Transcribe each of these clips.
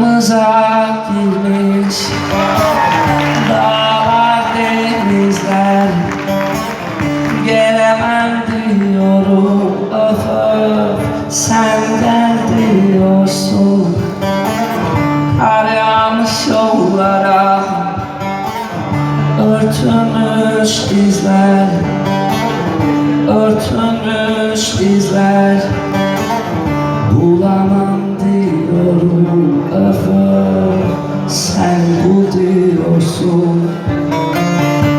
Estamos aqui öf Sen bul diyorsun.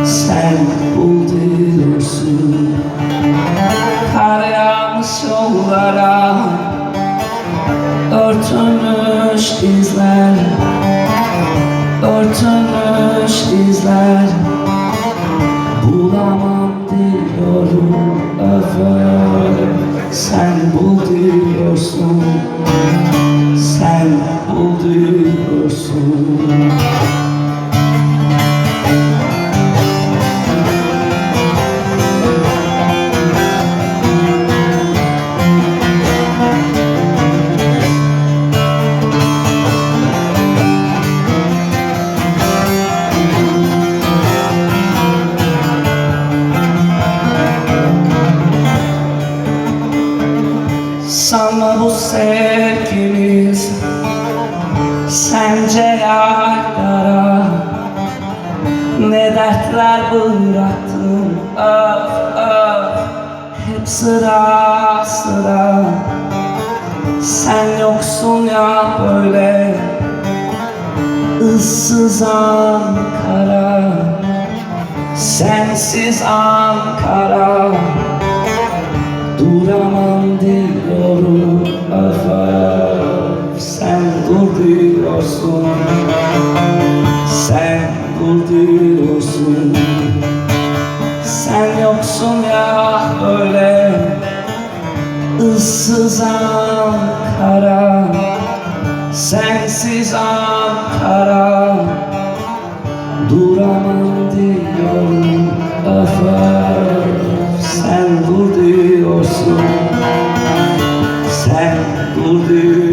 Sen bul diyorsun. Kar yağmış yollara Örtülmüş izler Örtülmüş izler Bulamam diyorum Sen bul diyorsun bul diyorsun Sanma bu sevgimiz Sence yara Ne dertler bıraktım Öf öf Hep sıra sıra. Sen yoksun ya böyle ıssız Ankara. Sensiz Ankara. Duramam diyorum Ankara Sensiz Ankara. Duramam diyorum öf Sen dur diyorsun. Sen dur diyorsun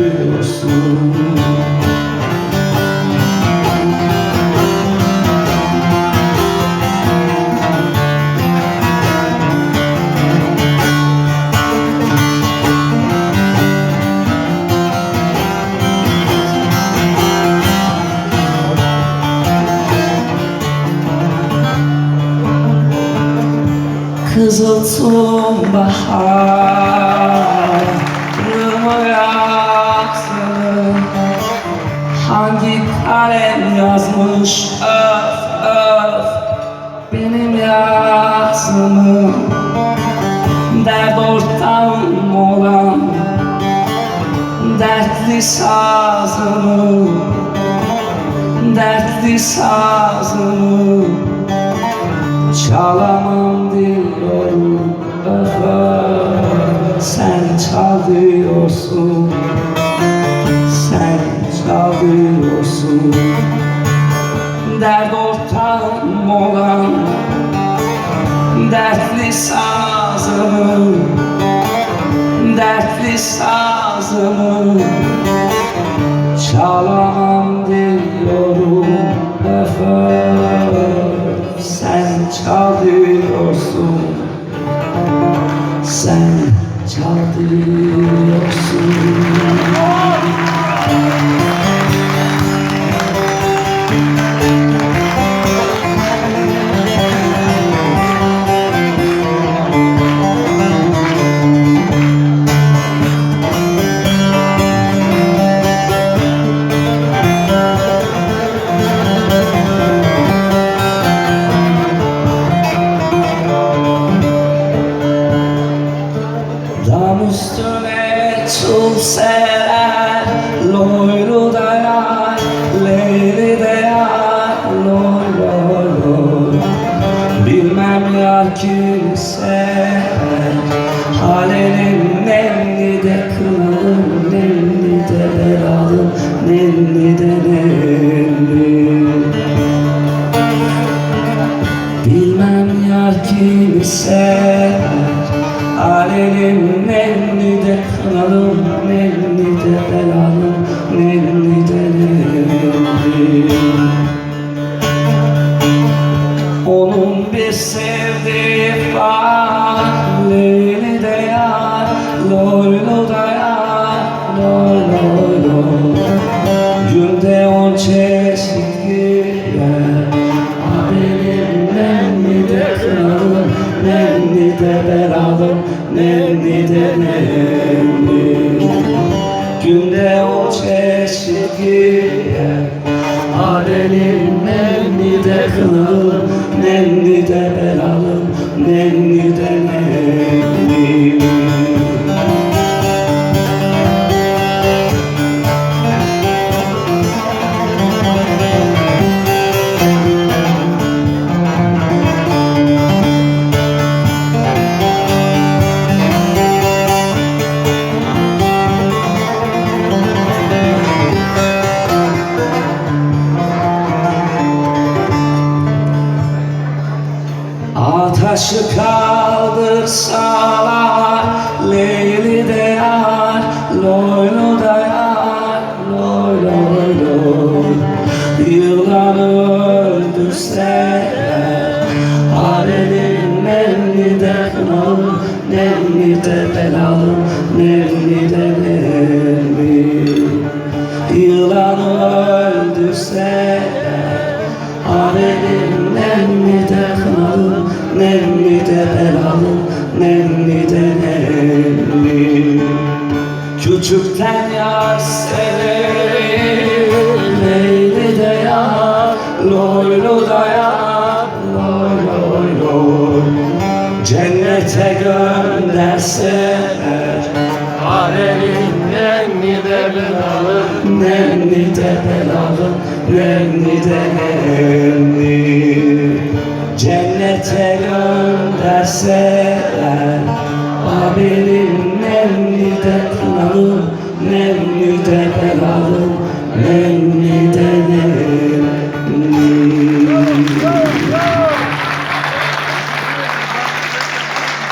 Kızıltım bahar yaksın Hangi kalem yazmış öf öf Benim yazımı Dert ortağım olan Dertli sazımı. Dertli sazımı Çalamam diyorum öf öf Sen çal diyorsun Sen çal diyorsun Dert ortağım olan Dertli sazımı Dertli sazımı Çalamam diyorum öf diyorsun üstüne tüm serer Loylu dayar, leyli Bilmem yar ki Kanalım elini tepelalım elini tepelalım Onun bir sevdiği var Leyli de yar Nenni de belalım Nenni de nenni gönderseler Harerin nenni de belalım Nenni de belalım Nenni de nenni. Cennete gönderseler Abinin nenni de kınalım Nenni de belalım Nenni